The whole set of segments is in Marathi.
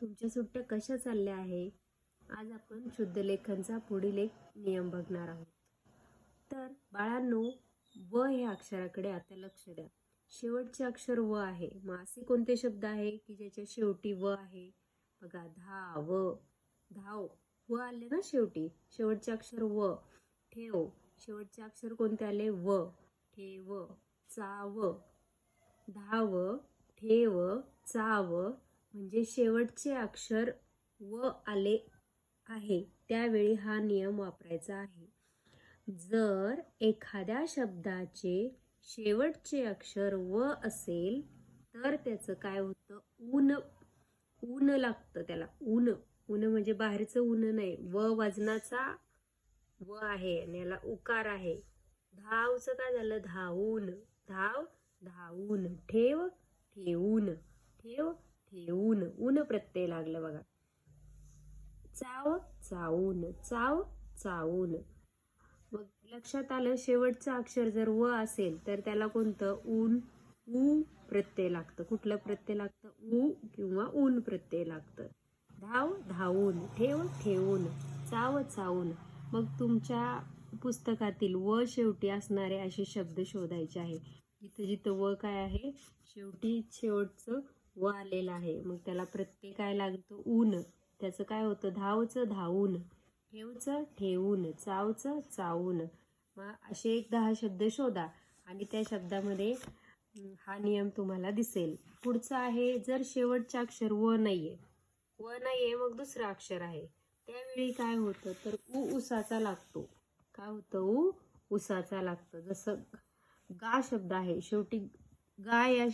तुमच्या सुट्ट्या कशा चालल्या आहे? आज आपण शुद्धलेखनचा पुढील एक नियम बघणार आहोत. तर बाळांनो व ह्या अक्षराकडे आता लक्ष द्या. शेवटचे अक्षर व आहे. मग असे कोणते शब्द आहे की ज्याच्या शेवटी व आहे? बघा धाव धाव. व आले ना शेवटी? शेवटचे अक्षर व. ठेव. शेवटचे अक्षर कोणते आले? व. ठेव. चाव धाव ठेव. चाव म्हणजे शेवटचे अक्षर व आले आहे त्यावेळी हा नियम वापरायचा आहे. जर एखाद्या शब्दाचे शेवटचे अक्षर व असेल तर त्याचं काय होतं? ऊन ऊन लागतं त्याला. ऊन ऊन म्हणजे बाहेरचं ऊन नाही. व वजनाचा व आहे आणि याला उकार आहे. धावचं काय झालं? धावून. धाव धावून. ठेव ठेवून. प्रत्यय लागलं बघा. चाव चावून चाव चावून. मग लक्षात आलं शेवटचं अक्षर जर व असेल तर त्याला कोणतं? ऊन ऊ प्रत्यय लागतं. कुठलं प्रत्यय लागतं? ऊ किंवा ऊन प्रत्यय लागतं. धाव धावून ठेव ठेवून चाव चावून. मग तुमच्या पुस्तकातील व शेवटी असणारे असे शब्द शोधायचे आहे. जिथं जिथं व काय आहे? शेवटी शेवटचं व आलेला आहे. मग त्याला प्रत्यय काय लागतं ऊन. त्याचं काय होतं? धावचं धावून. ठेवचं ठेवून. चावचं चावून. मग असे एक दहा शब्द शोधा आणि त्या शब्दामध्ये हा नियम तुम्हाला दिसेल. पुढचं आहे जर शेवटचा अक्षर व नाही आहे व नाही आहे मग दुसरं अक्षर आहे. त्यावेळी काय होतं? तर उ उसाचा लागतो. काय होतं? उ उसाचा लागतं. जसं गा शब्द आहे. शेवटी गा या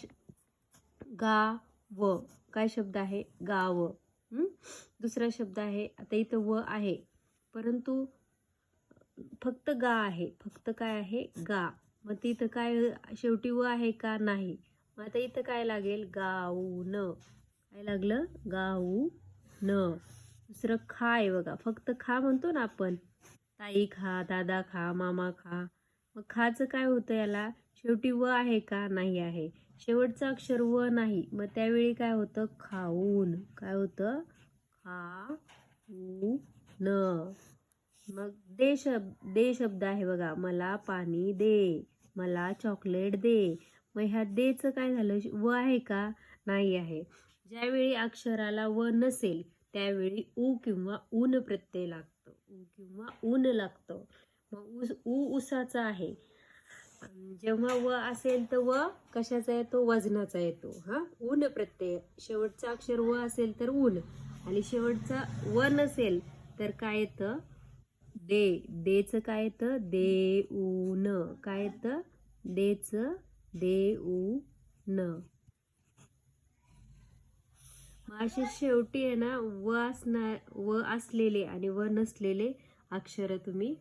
गा व. काय शब्द आहे? गाव. दुसरा शब्द आहे आता इथं व आहे. परंतु फक्त गा आहे. फक्त काय आहे? गा. मग तिथं काय शेवटी व आहे का नाही? मग आता इथं काय लागेल? गाऊ न काय लागलं? गाऊ न दुसरं खा आहे बघा. फक्त खा म्हणतो ना आपण. ताई खा दादा खा मामा खा. मग खाचं काय होतं याला? शेवटी व आहे का नाही आहे? शेवटचं अक्षर व नाही. मग त्यावेळी काय होतं? खाऊन. काय होतं? खा ऊ न मग दे शब्द दे शब्द आहे बघा. मला पाणी दे. मला चॉकलेट दे. मग ह्या देचं काय झालं? व आहे का नाही आहे? ज्यावेळी अक्षराला व नसेल त्यावेळी ऊ किंवा ऊन प्रत्यय लागतं. ऊ किंवा ऊन लागतं. मग ऊस ऊ उसाचा आहे. जेव्हा व असेल तर व कशाचा येतो? वजनाचा येतो. हा? ऊन प्रत्यय. शेवटचा अक्षर व असेल तर ऊन. आणि शेवटचा व नसेल तर काय येतं? दे. देचं काय येतं? दे ऊन काय येतं? देचं दे ऊ न असे शेवटी आहे ना व असणार व असलेले आणि व नसलेले अक्षर तुम्ही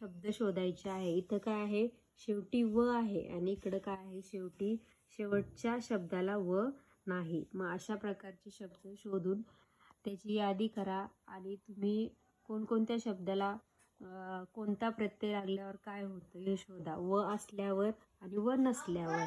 शब्द शोधायचे आहे. इथं काय आहे? शेवटी व आहे आणि इकडं काय आहे? शेवटी शेवटच्या शब्दाला व नाही. मग अशा प्रकारचे शब्द शोधून त्याची यादी करा आणि तुम्ही कोणकोणत्या शब्दाला कोणता प्रत्यय लागल्यावर काय होतं हे शोधा. व असल्यावर आणि व नसल्यावर.